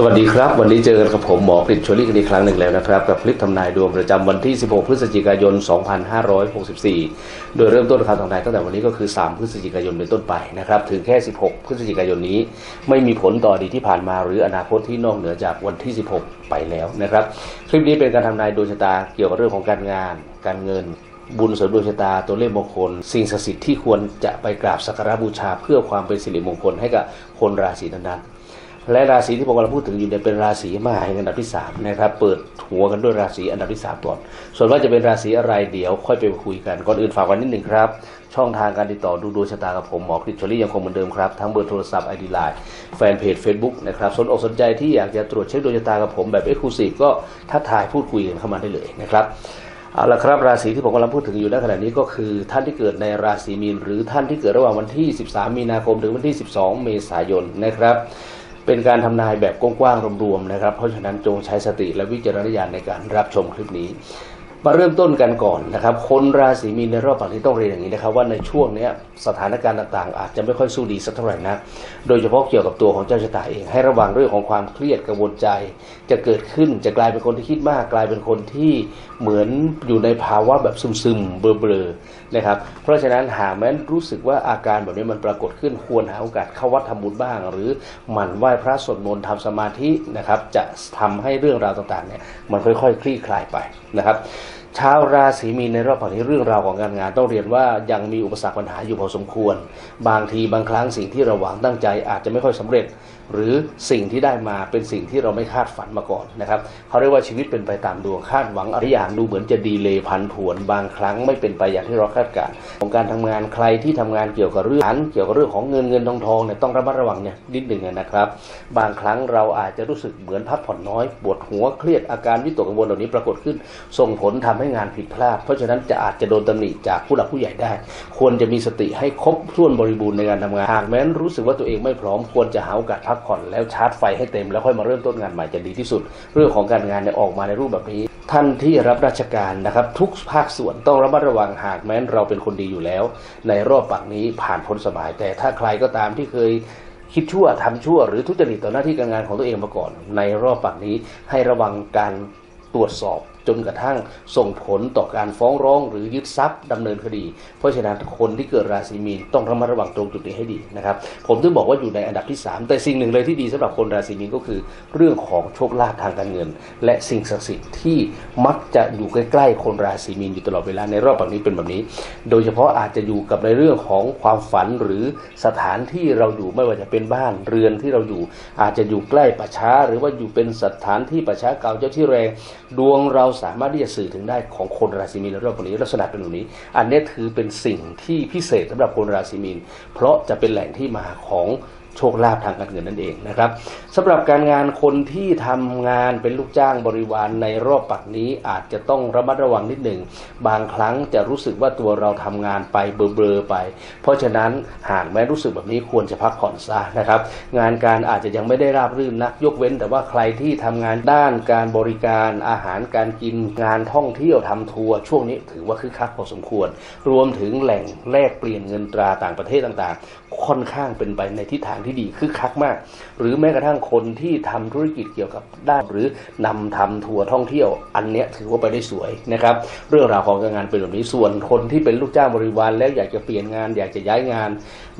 สวัสดีครับ วันนี้เจอกันกับผมหมอกฤษชวลีกันอีกครั้งหนึ่งแล้วนะครับ กับคลิปทำนายดวงประจำวันที่ 16 พฤศจิกายน 2564 โดยเริ่มต้นคำทำนายตั้งแต่วันนี้ก็คือ 3 พฤศจิกายนเป็นต้นไปนะครับถึงแค่ 16 พฤศจิกายนนี้ ไม่มีผลต่อดีที่ผ่านมา หรืออนาคตที่นอกเหนือจากวันที่ 16 ไปแล้วนะครับ คลิปนี้เป็นการทำนายดวงชะตาเกี่ยวกับเรื่องของการงาน การเงินบุญเสริมดวงชะตาตัวเลขมงคล สิ่งศักดิ์สิทธิ์ที่ควรจะไปกราบสักการะบูชาเพื่อความเป็นสิริมงคลให้กับคนราศีนั้นๆ และราศีที่ผมกำลังพูดถึงอยู่เนี่ยเป็นราศีมหาแห่งอันดับที่3นะครับ เปิดหัวกันด้วยราศีอันดับที่3ก่อน ส่วนว่าจะเป็นราศีอะไรเดี๋ยวค่อยไปคุยกัน ก่อนอื่นฝากไว้นิดหนึ่งครับ ช่องทางการติดต่อดูดวงชะตากับผมหมอคริสชอรี่ยังคงเหมือนเดิมครับ ทั้งเบอร์โทรศัพท์ไอดีไลน์แฟนเพจ Facebook นะครับสนอกสนใจที่อยากจะตรวจเช็คดวงชะตากับผมแบบเอ็กซ์คลูซีฟก็ทักทายพูดคุยกันเข้ามาได้เลยนะครับเอาละครับราศีที่ผมกำลังพูดถึงอยู่ในขณะนี้ก็คือท่านที่เกิดในราศีมีน หรือท่านที่เกิดระหว่างวันที่ 13 มีนาคมถึงวันที่ 12 เมษายนนะครับ เป็นการทำนายแบบกว้างๆรวมๆนะครับ เพราะฉะนั้นจงใช้สติและวิจารณญาณในการรับชมคลิปนี้ มาเริ่มต้นกันก่อนนะครับ คนราศีมีนในรอบปัจจุบันต้องเรียนอย่างนี้นะครับ ว่าในช่วงนี้สถานการณ์ต่างๆ อาจจะไม่ค่อยสู้ดีสักเท่าไหร่นะโดยเฉพาะเกี่ยวกับตัวของเจ้าชะตาเองให้ระวังเรื่องของความเครียดกังวลใจ จะเกิดขึ้นจะกลายเป็นคนที่คิดมาก กลายเป็นคนที่เหมือนอยู่ในภาวะแบบซึมๆเบลอๆนะครับเพราะฉะนั้นหากแม้นรู้สึกว่าอาการแบบนี้มันปรากฏขึ้นควรหาโอกาสเข้าวัดทำบุญบ้าง หรือหมั่นไหว้พระสวดมนต์ทำสมาธินะครับจะทำให้เรื่องราวต่างๆเนี่ยมันค่อยๆ คลี่คลายไปนะครับ ชาวราศีมีนในรอบนี้เรื่องราวของการงาน ต้องเรียนว่ายังมีอุปสรรคปัญหาอยู่พอสมควร บางทีบางครั้งสิ่งที่เราหวังตั้งใจอาจจะไม่ค่อยสำเร็จ หรือสิ่งที่ได้มาเป็นสิ่งที่เราไม่คาดฝันมาก่อนนะครับเขาเรียกว่าชีวิตเป็นไปตามดวงคาดหวังอะไรอย่างดูเหมือนจะดีเลยพันผวนบางครั้งไม่เป็นไปอย่างที่เราคาดการณ์ของการทำงานใครที่ทำงานเกี่ยวกับเรื่องเกี่ยวกับเรื่องของเงินเงินทองทองเนี่ยต้องระมัดระวังเนี่ยนิดหนึ่งนะครับ บางครั้งเราอาจจะรู้สึกเหมือนพักผ่อนน้อยปวดหัวเครียดอาการวิตกกังวลเหล่านี้ปรากฏขึ้น ส่งผลทำให้งานผิดพลาด เพราะฉะนั้นจะอาจจะโดนตำหนิจากผู้หลักผู้ใหญ่ได้ ควรจะมีสติให้ครบถ้วนบริบูรณ์ในการทำงานหากแม้นรู้สึกว่าตัวเองไม่พร้อมควรจะหาโอกาสพักผ่อนแล้วชาร์จไฟให้เต็มแล้วค่อยมาเริ่มต้นงานใหม่จะดีที่สุด เรื่องของการงานเนี่ยออกมาในรูปแบบนี้ ท่านที่รับราชการนะครับ ทุกภาคส่วนต้องระมัดระวังหากแม้นเราเป็นคนดีอยู่แล้ว ในรอบปักนี้ผ่านพ้นสบาย แต่ถ้าใครก็ตามที่เคยคิดชั่วทำชั่ว หรือทุจริตต่อหน้าที่การงานของตัวเองมาก่อน ในรอบปักนี้ให้ระวังการตรวจสอบ จนกระทั่งส่งผลต่อการฟ้องร้องหรือยึดทรัพย์ดำเนินคดี เพราะฉะนั้นคนที่เกิดราศีมีนต้องระมัดระวังตรงจุดนี้ให้ดีนะครับ ผมถึงบอกว่าอยู่ในอันดับที่ 3 แต่สิ่งหนึ่งเลยที่ดีสำหรับคนราศีมีนก็คือ เรื่องของโชคลาภทางการเงิน และสิ่งศักดิ์สิทธิ์ที่มักจะอยู่ใกล้ๆคนราศีมีนอยู่ตลอดเวลาในรอบปักนี้เป็นแบบนี้ โดยเฉพาะอาจจะอยู่กับในเรื่องของความฝันหรือสถานที่เราอยู่ไม่ว่าจะเป็นบ้านเรือนที่เราอยู่ อาจจะอยู่ใกล้ป่าช้า หรือว่าอยู่เป็นสถานที่ป่าช้าเก่าเจ้าที่แรงดวงเราสามารถที่จะสื่อถึงได้ของคนราศีมีนในรอบนนี้ลักษณะเป็นแบบนี้ อันนี้ถือเป็นสิ่งที่พิเศษสำหรับคนราศีมีนเพราะจะเป็นแหล่งที่มาของ โชคลาภทางการเงินนั่นเองนะครับสำหรับการงานคนที่ทำงานเป็นลูกจ้างบริวารในรอบปักนี้อาจจะต้องระมัดระวังนิดหนึ่งบางครั้งจะรู้สึกว่าตัวเราทำงานไปเบลอๆไป เพราะฉะนั้นหากแม้รู้สึกแบบนี้ควรจะพักผ่อนซะนะครับงานการอาจจะยังไม่ได้ราบรื่นนักยกเว้น แต่ว่าใครที่ทำงานด้านการบริการอาหารการกินงานท่องเที่ยวทำทัวร์ช่วงนี้ถือว่าคึกคักพอสมควร รวมถึงแหล่งแลกเปลี่ยนเงินตราต่างประเทศต่างๆ ค่อนข้างเป็นไปในทิศทางที่ดีคึกคักมาก หรือแม้กระทั่งคนที่ทำธุรกิจเกี่ยวกับด้านหรือนำทำทัวร์ท่องเที่ยว อันเนี้ยถือว่าไปได้สวยนะครับ เรื่องราวของการงานเป็นแบบนี้ส่วนคนที่เป็นลูกจ้างบริวารแล้วอยากจะเปลี่ยนงาน อยากจะย้ายงาน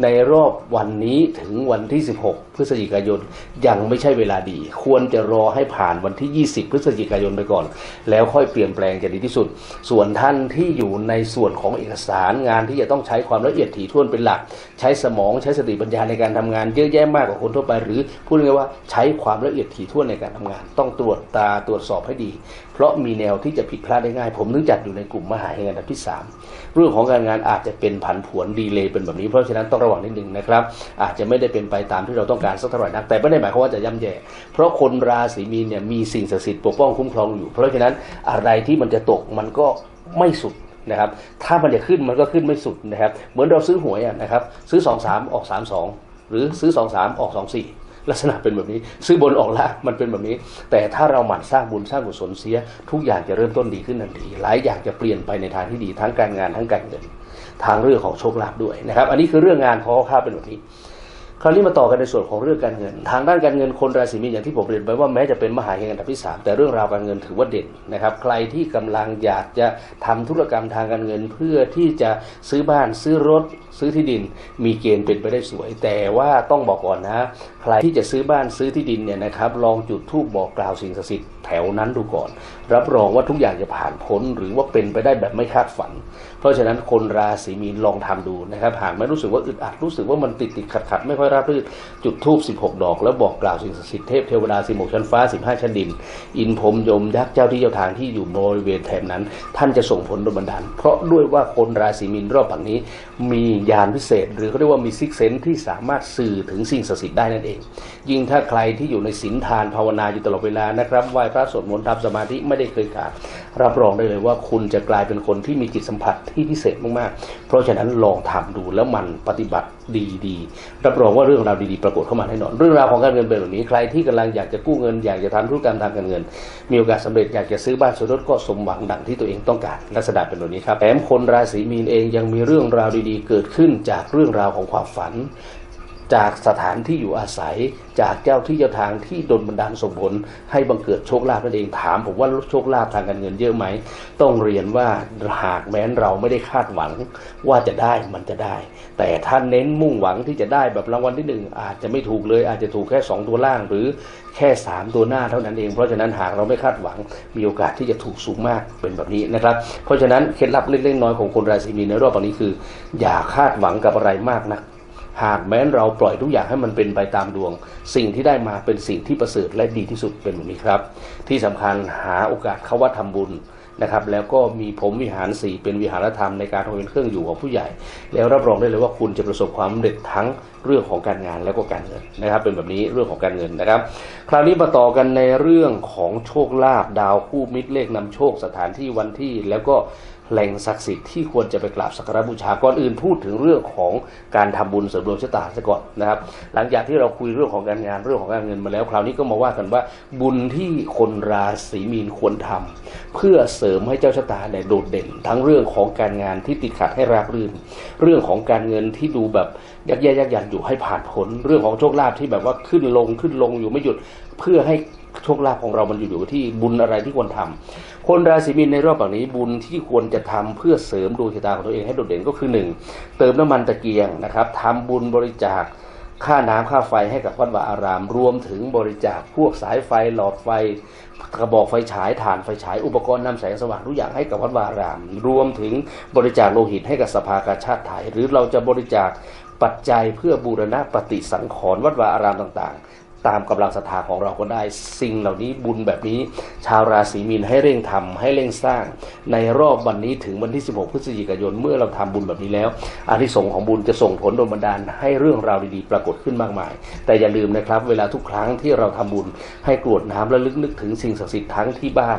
ในรอบวันนี้ถึงวันที่ 16 พฤศจิกายนยังไม่ใช่เวลาดี ควรจะรอให้ผ่านวันที่ 20 พฤศจิกายนไปก่อน แล้วค่อยเปลี่ยนแปลงจะดีที่สุด ส่วนท่านที่อยู่ในส่วนของเอกสารงานที่จะต้องใช้ความละเอียดถี่ถ้วนเป็นหลัก ใช้สมองใช้สติปัญญาในการทำงานเยอะแยะมากกว่าคนทั่วไป หรือพูดง่ายว่าใช้ความละเอียดถี่ถ้วนในการทำงาน ต้องตรวจตาตรวจสอบให้ดี เพราะมีแนวที่จะผิดพลาดได้ง่าย ผมนึกจัดอยู่ในกลุ่มมหาเฮงอันดับที่ 3 เรื่องของการงานอาจจะเป็นผันผวนดีเลยเป็นแบบนี้เพราะฉะนั้นต้องระวังนิดนึงนะครับ อาจจะไม่ได้เป็นไปตามที่เราต้องการสักเท่าไหร่นักแต่ไม่ได้หมายความว่าจะย่ำแย่เพราะคนราศีมีนเนี่ยมีสิ่งศักดิ์สิทธิ์ปกป้องคุ้มครองอยู่ เพราะฉะนั้นอะไรที่มันจะตกมันก็ไม่สุดนะครับถ้ามันจะขึ้นมันก็ขึ้นไม่สุดนะครับเหมือนเราซื้อหวยนะครับซื้อ 2 3 ออก 3 2 หรือซื้อ 2 3 ออก 2 4 ลักษณะเป็นแบบนี้ ซื้อบนออกล่างมันเป็นแบบนี้ แต่ถ้าเราหมั่นสร้างบุญสร้างกุศลเสีย ทุกอย่างจะเริ่มต้นดีขึ้นทันทีหลายอย่างจะเปลี่ยนไปในทางที่ดีทั้งการงานทั้งการเงินทางเรื่องของโชคลาภด้วยนะครับ อันนี้คือเรื่องงานของข้าเป็นแบบนี้ คราวนี้มาต่อกันในส่วนของเรื่องการเงิน ทางด้านการเงินคนราศีมีนอย่างที่ผมเรียนไปว่าแม้จะเป็นมหาเฮงอันดับที่ 3 แต่เรื่องราวการเงินถือว่าเด่นนะครับ ใครที่กำลังอยากจะทำธุรกรรมทางการเงิน เพื่อที่จะซื้อบ้านซื้อรถ ซื้อที่ดิน มีเกณฑ์เป็นไปได้สวย แต่ว่าต้องบอกก่อนนะ ใครที่จะซื้อบ้านซื้อที่ดินเนี่ยนะครับลองจุดธูปบอกกล่าวสิ่งศักดิ์สิทธิ์แถวนั้นดูก่อน รับรองว่าทุกอย่างจะผ่านพ้นหรือว่าเป็นไปได้แบบไม่คาดฝัน เพราะฉะนั้นคนราศีมีนลองทำดูนะครับหากไม่รู้สึกว่าอึดอัดรู้สึกว่ามันติดติดขัดขัดไม่ค่อยราบรื่นจุดธูป16 ดอก แล้วบอกกล่าวสิ่งศักดิ์สิทธิ์เทพเทวดา16ชั้นฟ้า 15 ชั้นดิน อินพรมยมยักษ์เจ้าที่เจ้าทางที่อยู่บริเวณแถบนั้น ท่านจะส่งผลดลบันดาลเพราะด้วยว่าคนราศีมีนรอบฝั่งนี้ มียานพิเศษ หรือเขาเรียกว่ามีซิกเซนที่สามารถสื่อถึงสิ่งศักดิ์สิทธิ์ได้นั่นเอง ยิ่งถ้าใครที่อยู่ในศีลทานภาวนาอยู่ตลอดเวลานะครับไหว้พระสวดมนต์ทำสมาธิไม่ได้เคยขาดรับรองได้เลยว่าคุณจะกลายเป็นคนที่มีจิตสัมผัสที่พิเศษมากๆ เพราะฉะนั้นลองทำดูแล้วมันปฏิบัติดีๆ รับรองว่าเรื่องราวดีๆ ปรากฏเข้ามาแน่นอน เรื่องราวของการเงินเป็นแบบนี้ใครที่กำลังอยากจะกู้เงินอยากจะทำธุรกรรมทางการเงิน มีโอกาสสำเร็จอยากจะซื้อบ้านซื้อรถก็สมหวังดังที่ตัวเองต้องการลักษณะเป็นแบบนี้ครับแถมคนราศีมีนเองยังมีเรื่องราวดีๆ เกิดขึ้นจากเรื่องราวของความฝัน จากสถานที่อยู่อาศัย จากเจ้าที่เจ้าทางที่ดลบันดาลส่งผลให้บังเกิดโชคลาภนั่นเองถาม ผมว่าโชคลาภทางการเงินเยอะไหม ต้องเรียนว่าหากแม้นเราไม่ได้คาดหวังว่าจะได้มันจะได้ แต่ถ้าเน้นมุ่งหวังที่จะได้แบบรางวัลที่หนึ่งอาจจะไม่ถูกเลยอาจจะถูกแค่สองตัวล่างหรือแค่สามตัวหน้าเท่านั้นเอง เพราะฉะนั้นหากเราไม่คาดหวังมีโอกาสที่จะถูกสูงมากเป็นแบบนี้นะครับ เพราะฉะนั้นเคล็ดลับเล็กๆน้อยของคนราศีมีนในรอบนี้คือ อย่าคาดหวังกับอะไรมากนัก หากแม้นเราปล่อยทุกอย่างให้มันเป็นไปตามดวง สิ่งที่ได้มาเป็นสิ่งที่ประเสริฐและดีที่สุดเป็นแบบนี้ครับ ที่สำคัญหาโอกาสเข้าวัดทำบุญนะครับ แล้วก็มีผมวิหารสี่เป็นวิหารธรรมในการทำเป็นเครื่องอยู่ของผู้ใหญ่ แล้วรับรองได้เลยว่าคุณจะประสบความสำเร็จทั้งเรื่องของการงานแล้วก็การเงินนะครับ เป็นแบบนี้เรื่องของการเงินนะครับ คราวนี้มาต่อกันในเรื่องของโชคลาภดาวคู่มิตรเลขนำโชคสถานที่วันที่แล้วก็ แหล่งศักดิ์สิทธิ์ที่ควรจะไปกราบสักการบูชาก่อนอื่นพูดถึงเรื่องของการทำบุญเสริมดวงชะตาซะก่อนนะครับ หลังจากที่เราคุยเรื่องของการงานเรื่องของการเงินมาแล้วคราวนี้ก็มาว่ากันว่า บุญที่คนราศีมีนควรทำเพื่อเสริมให้เจ้าชะตาเนี่ยโดดเด่น ทั้งเรื่องของการงานที่ติดขัดให้ราบรื่น เรื่องของการเงินที่ดูแบบยักแย่ยักยันอยู่ให้ผ่านพ้นเรื่องของโชคลาภที่แบบว่าขึ้นลงขึ้นลงอยู่ไม่หยุดเพื่อให้ โชคลาภของเรามันอยู่อยู่ที่บุญอะไรที่ควรทำคนราศีมีนในรอบแบบนี้บุญที่ควรจะทำเพื่อเสริมดวงชะตาของตัวเองให้โดดเด่นก็คือหนึ่งเติมน้ำมันตะเกียงนะครับทำบุญบริจาคค่าน้ำค่าไฟให้กับวัดวาอาราม รวมถึงบริจาคพวกสายไฟหลอดไฟ กระบอกไฟฉายถ่านไฟฉายอุปกรณ์นำแสงสว่างทุกอย่างให้กับวัดวาอาราม รวมถึงบริจาคโลหิตให้กับสภากาชาติไทย หรือเราจะบริจาคปัจจัยเพื่อบูรณะปฏิสังขรณ์วัดวาอารามต่างๆ ตามกำลังศรัทธาของเราก็ได้ สิ่งเหล่านี้บุญแบบนี้ ชาวราศีมีนให้เร่งทำให้เร่งสร้าง ในรอบวันนี้ถึงวันที่ 16 พฤศจิกายนเมื่อเราทำบุญแบบนี้แล้วอานิสงส์ของบุญจะส่งผลโดนบันดาลให้เรื่องราวดีๆ ปรากฏขึ้นมากมาย แต่อย่าลืมนะครับ เวลาทุกครั้งที่เราทำบุญให้กรวดน้ำและลึกนึกถึงสิ่งศักดิ์สิทธิ์ทั้งที่บ้าน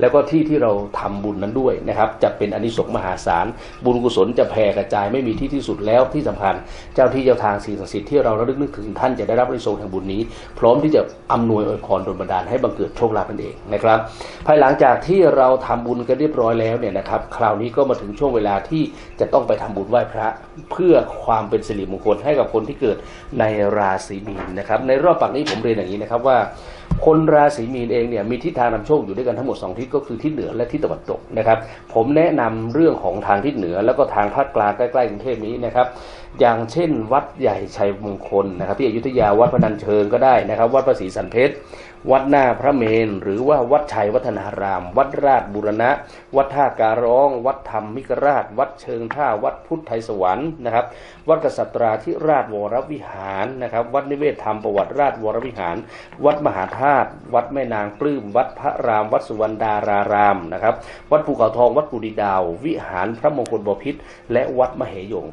แล้วก็ที่ที่เราทำบุญนั้นด้วยนะครับจะเป็นอานิสงส์มหาศาล บุญกุศลจะแผ่กระจายไม่มีที่ที่สุดแล้วที่สำคัญ เจ้าที่เจ้าทางสิ่งศักดิ์สิทธิ์ที่เราระลึกนึกถึงท่านจะได้รับอานิสงส์แห่งบุญนี้พร้อมที่จะอำนวยอวยพรดลบันดาลให้บังเกิดโชคลาภนั่นเองนะครับ ภายหลังจากที่เราทำบุญกันเรียบร้อยแล้วเนี่ยนะครับคราวนี้ก็มาถึงช่วงเวลาที่จะต้องไปทำบุญไหว้พระ เพื่อความเป็นสิริมงคลให้กับคนที่เกิดในราศีมีนนะครับในรอบปักนี้ผมเรียนอย่างนี้นะครับว่าคนราศีมีนเองเนี่ยมีทิศทางนำโชคอยู่ด้วยกันทั้งหมด 2 ทิศก็คือทิศเหนือและทิศตะวันตกนะครับผมแนะนำเรื่องของทางทิศเหนือแล้วก็ทางภาคกลางใกล้ๆกรุงเทพนี้นะครับ อย่างเช่น วัดใหญ่ชัยมงคลนะครับ ที่อยุธยาวัดพนัญเชิงก็ได้นะครับ วัดพระศรีสันเพชรวัดหน้าพระเมน หรือว่าวัดชัยวัฒนาราม วัดราชบุรณะ วัดท่าการ้อง วัดธรรมมิกราช วัดเชิงท่า วัดพุทธไทยสวรรค์นะครับ วัดกษัตราธิราชวรวิหารนะครับ วัดนิเวศธรรมประวัติราชวรวิหาร วัดมหาธาตุ วัดแม่นางปลื้ม วัดพระราม วัดสุวรรณดารารามนะครับ วัดภูเขาทอง วัดกุดีดาว วิหารพระมงคลบพิตรและวัดมเหยง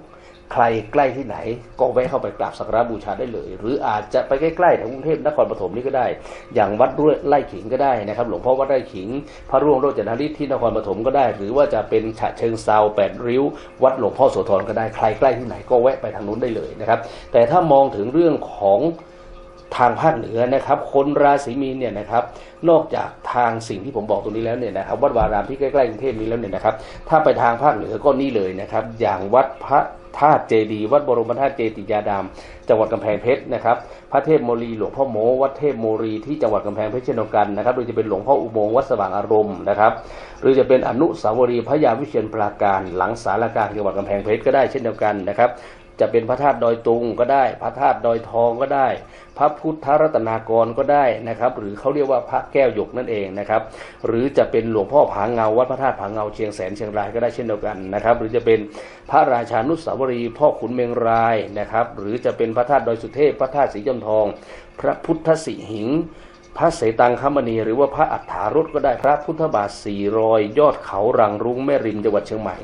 ใครใกล้ที่ไหน ก็แวะเข้าไปกราบสักการะบูชาได้เลย หรืออาจจะไปใกล้ๆแถวกรุงเทพนครปฐมนี่ก็ได้ อย่างวัดรุ่ยไร่ขิงก็ได้นะครับ หลวงพ่อวัดไร่ขิง พระร่วงโรจนฤทธิ์ที่นครปฐมก็ได้ หรือว่าจะเป็นฉะเชิงเซาแปดริ้ว วัดหลวงพ่อโสธรก็ได้ใครใกล้ที่ไหนก็แวะไปทางนู้นได้เลยนะครับ แต่ถ้ามองถึงเรื่องของทางภาคเหนือนะครับ คนราศีมีนเนี่ยนะครับ นอกจากทางสิ่งที่ผมบอกตรงนี้แล้วเนี่ยนะครับ วัดวารามที่ใกล้ๆกรุงเทพนี้แล้วเนี่ยนะครับ ถ้าไปทางภาคเหนือก็นี่เลยนะครับ อย่างวัดพระ ธาตุเจดีวัดบรมธาตุเจติยาดาม จังหวัดกำแพงเพชรนะครับ พระเทพโมรีหลวงพ่อโมวัดเทพโมรีที่จังหวัดกำแพงเพชรเช่นเดียวกันนะครับ โดยจะเป็นหลวงพ่ออุโมงค์วัดสว่างอารมณ์นะครับ หรือจะเป็นอนุสาวรีย์พระยาวิเชียนปราการหลังสารการจังหวัดกำแพงเพชรก็ได้เช่นเดียวกันนะครับ จะเป็นพระธาตุดอยตุงก็ได้ พระธาตุดอยทองก็ได้ พระพุทธรัตนากรก็ได้นะครับ หรือเขาเรียกว่าพระแก้วหยกนั่นเองนะครับ หรือจะเป็นหลวงพ่อผาเงาวัดพระธาตุผาเงาเชียงแสนเชียงรายก็ได้เช่นเดียวกันนะครับ หรือจะเป็นพระราชานุสาวรีพ่อขุนเมืองรายนะครับ หรือจะเป็นพระธาตุดอยสุเทพ พระธาตุสีจอมทอง พระพุทธสิหิงพระเสตังคมณีหรือว่าพระอัฏฐารถก็ได้พระพุทธบาทสี่รอยยอดเขารังรุ้งแม่ริมจังหวัดเชียงใหม่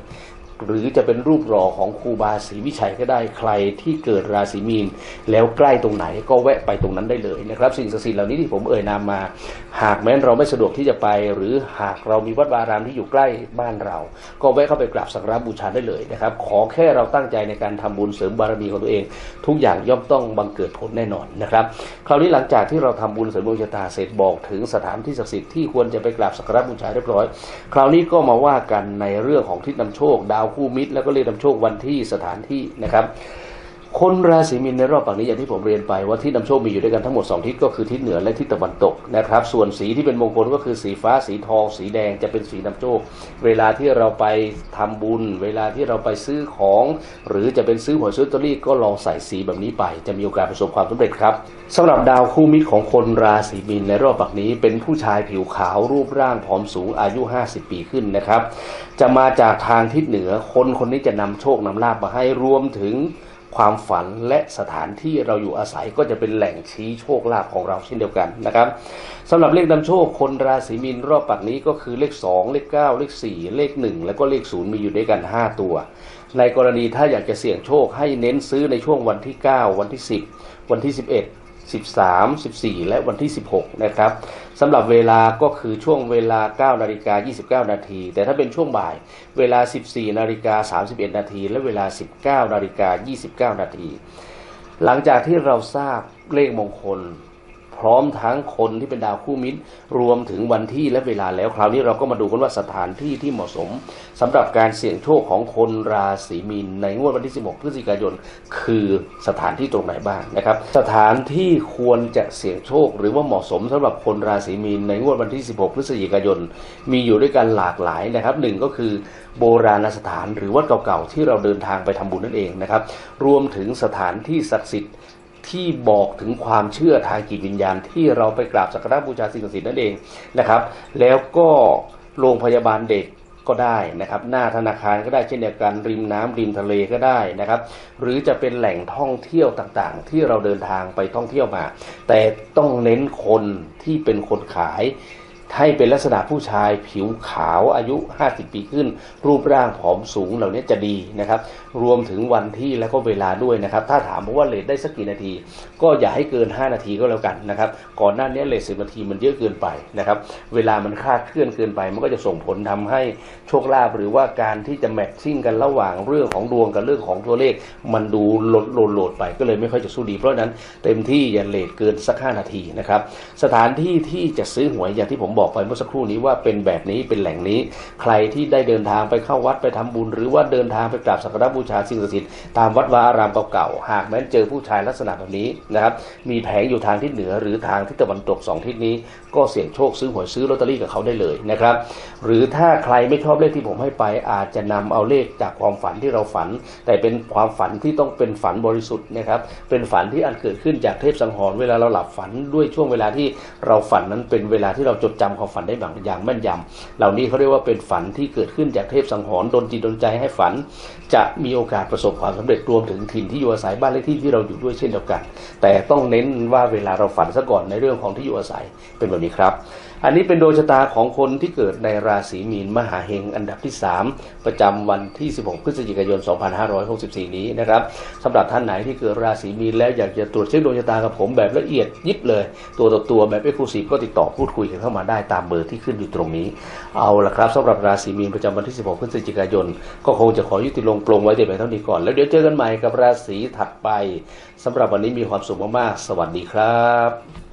หรือจะเป็นรูปหล่อของครูบาศรีวิชัยก็ได้ใครที่เกิดราศีมีน แล้วใกล้ตรงไหนก็แวะไปตรงนั้นได้เลยนะครับ สิ่งศักดิ์สิทธิ์เหล่านี้ที่ผมเอ่ยนามมา หากแม้นเราไม่สะดวกที่จะไป หรือหากเรามีวัดวารามที่อยู่ใกล้บ้านเรา ก็แวะเข้าไปกราบสักการะบูชาได้เลยนะครับ ขอแค่เราตั้งใจในการทำบุญเสริมบารมีของตัวเอง ทุกอย่างย่อมต้องบังเกิดผลแน่นอนนะครับคราวนี้หลังจากที่เราทำบุญเสริมดวงชะตาเสร็จบอกถึงสถานที่ศักดิ์สิทธิ์ที่ควรจะไปกราบสักการะบูชาเรียบร้อย คราวนี้ก็มาว่ากันในเรื่องของทิศนำโชคดาวคู่มิตร แล้วก็เรียกนำโชควันที่สถานที่นะครับ คนราศีมีนในรอบปักนี้อย่างที่ผมเรียนไปว่าทิศนำโชคมีอยู่ด้วยกันทั้งหมด 2 ทิศก็คือทิศเหนือและทิศตะวันตกนะครับ ส่วนสีที่เป็นมงคลก็คือสีฟ้าสีทอง สีแดงจะเป็นสีนำโชค เวลาที่เราไปทำบุญ เวลาที่เราไปซื้อของ หรือจะเป็นซื้อหวยซื้อตอรี่ก็ลองใส่สีแบบนี้ไป จะมีโอกาสประสบความสำเร็จครับสำหรับดาวคู่มิตรของคนราศีมีนในรอบปักนี้ เป็นผู้ชายผิวขาวรูปร่างผอมสูงอายุ 50 ปีขึ้นนะครับ จะมาจากทางทิศเหนือคนคนนี้จะนำโชคนำลาบมาให้รวมถึง ความฝันและสถานที่เราอยู่อาศัยก็จะเป็นแหล่งชี้โชคลาภของเราเช่นเดียวกันนะครับสำหรับเลขนำโชคคนราศีมีนรอบปักนี้ก็คือเลข 2 เลข 9 เลข 4 เลข 1 แล้วก็เลข 0 มีอยู่ด้วยกัน 5 ตัว ในกรณีถ้าอยากจะเสี่ยงโชคให้เน้นซื้อในช่วงวันที่ 9 วันที่ 10 วันที่ 11 13 14 และวันที่ 16 นะครับสำหรับเวลาก็คือช่วงเวลา 9 นาฬิกา 29 นาที แต่ถ้าเป็นช่วงบ่ายเวลา 14 นาฬิกา 31 นาที และเวลา 19 นาฬิกา 29 นาที หลังจากที่เราทราบเลขมงคล พร้อมทั้งคนที่เป็นดาวคู่มิตรรวมถึงวันที่และเวลาแล้วคราวนี้เราก็มาดูกันว่าสถานที่ที่เหมาะสมสำหรับการเสี่ยงโชคของคนราศีมีนในงวดวันที่ 16 พฤศจิกายน คือสถานที่ตรงไหนบ้างนะครับ สถานที่ควรจะเสี่ยงโชค หรือว่าเหมาะสมสำหรับคนราศีมีนในงวดวันที่ 16 พฤศจิกายน มีอยู่ด้วยกันหลากหลายนะครับหนึ่งก็คือโบราณสถานหรือวัดเก่าๆที่เราเดินทางไปทำบุญนั่นเองนะครับรวมถึงสถานที่ศักดิ์สิทธิ์ ที่บอกถึงความเชื่อทางจิตวิญญาณ ที่เราไปกราบสักการะบูชาสิ่งศักดิ์สิทธิ์นั่นเองนะครับ แล้วก็โรงพยาบาลเด็กก็ได้นะครับ หน้าธนาคารก็ได้เช่นเดียวกันริมน้ำริมทะเลก็ได้นะครับ หรือจะเป็นแหล่งท่องเที่ยวต่างๆ ที่เราเดินทางไปท่องเที่ยวมา แต่ต้องเน้นคนที่เป็นคนขาย ให้เป็นลักษณะผู้ชายผิวขาวอายุ 50 ปีขึ้น รูปร่างผอมสูงเหล่านี้จะดีนะครับ รวมถึงวันที่และก็เวลาด้วยนะครับ ถ้าถามว่าเลทได้สักกี่นาที ก็อย่าให้เกิน 5 นาทีก็แล้วกันนะครับ ก่อนหน้านี้เลทสินาทีมันเยอะเกินไปนะครับ เวลามันคลาดเคลื่อนเกินไป มันก็จะส่งผลทำให้โชคลาภหรือว่าการที่จะแมทชิ่งกันระหว่างเรื่องของดวงกับเรื่องของตัวเลข มันดูหลดโหลดไปก็เลยไม่ค่อยจะสู้ดี เพราะฉะนั้นเต็มที่อย่าเลทเกินสัก 5 นาทีนะครับ สถานที่ที่จะซื้อหวยอย่างที่ผมบอกอกไปเมื่อสักครู่นี้ว่าเป็นแบบนี้เป็นแหล่งนี้ ใครที่ได้เดินทางไปเข้าวัดไปทำบุญ หรือว่าเดินทางไปกราบสักการะบูชาสิ่งศักดิ์สิทธิ์ตามวัดวาอารามเก่าๆหากแม้นเจอผู้ชายลักษณะแบบนี้นะครับมีแผงอยู่ทางทิศเหนือหรือทางทิศตะวันตกสองทิศนี้ ก็เสี่ยงโชคซื้อหวยซื้อลอตเตอรี่กับเขาได้เลยนะครับหรือถ้าใครไม่ชอบเลขที่ผมให้ไปอาจจะนำเอาเลขจากความฝันที่เราฝัน แต่เป็นความฝันที่ต้องเป็นฝันบริสุทธิ์นะครับเป็นฝันที่อันเกิดขึ้นจากเทพสังหรณ์เวลาเราหลับฝันด้วยช่วงเวลาที่เราฝันนั้นเป็นเวลาที่เราจดจำความฝันได้บางอย่างแม่นยำเหล่านี้เขาเรียกว่าเป็นฝันที่เกิดขึ้นจากเทพสังหรณ์ดนจิตดนใจให้ฝัน จะมีโอกาสประสบความสำเร็จรวมถึงถิ่นที่อยู่อาศัยบ้านเลขที่ที่เราอยู่ด้วยเช่นเดียวกัน แต่ต้องเน้นว่าเวลาเราฝันซะก่อนในเรื่องของที่อยู่อาศัยเป็นแบบนี้ครับ อันนี้เป็นดวงชะตาของคนที่เกิดในราศีมีนมหาเฮงอันดับที่ 3 ประจำวันที่ 16 พฤศจิกายน 2564 นี้นะครับสำหรับท่านไหนที่เกิดราศีมีนแล้วอยากจะตรวจเช็คดวงชะตากับผมแบบละเอียดยิบเลย ตัวต่อตัวแบบเอ็กซ์คลูซีฟก็ติดต่อพูดคุยกันเข้ามาได้ตามเบอร์ที่ขึ้นอยู่ตรงนี้ เอาละครับสำหรับราศีมีนประจำวันที่ 16 พฤศจิกายน ก็คงจะขอยุติลงปลงไว้แต่เพียงเท่านี้ก่อน แล้วเดี๋ยวเจอกันใหม่กับราศีถัดไปสำหรับวันนี้มีความสุขมากๆสวัสดีครับ